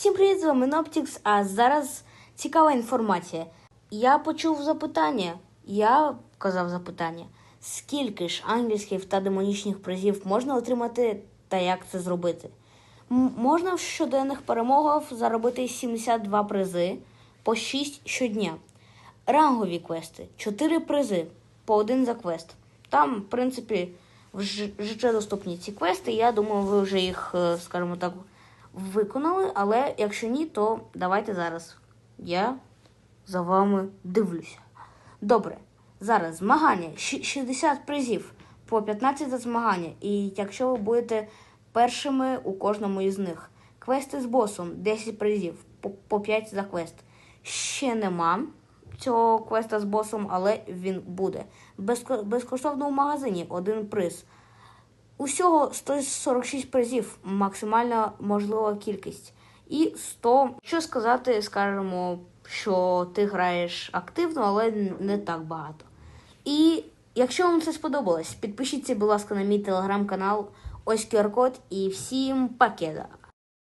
Всім привіт, з вами Ноптікс, а зараз цікава інформація. Я почув запитання, я казав запитання, скільки ж ангельських та демонічних призів можна отримати та як це зробити? М- можна в щоденних перемогах заробити 72 призи по 6 щодня. Рангові квести 4 призи по один за квест. Там, в принципі, вже вже доступні ці квести. Я думаю, ви вже їх, е, скажімо так, виконали. Але якщо ні, то давайте зараз. Я за вами дивлюся. Добре, зараз змагання. 60 призів по 15 за змагання. І якщо ви будете першими у кожному із них. Квести з босом 10 призів по, по 5 за квест. Ще нема цього квеста з босом, але він буде. Безко- безкоштовно у магазині один приз. Усього 146 призів, максимальна можлива кількість. І 100, що сказати, скажемо, що ти граєш активно, але не так багато. І якщо вам це сподобалось, підпишіться, будь ласка, на мій телеграм-канал. Ось QR-код і всім пакета.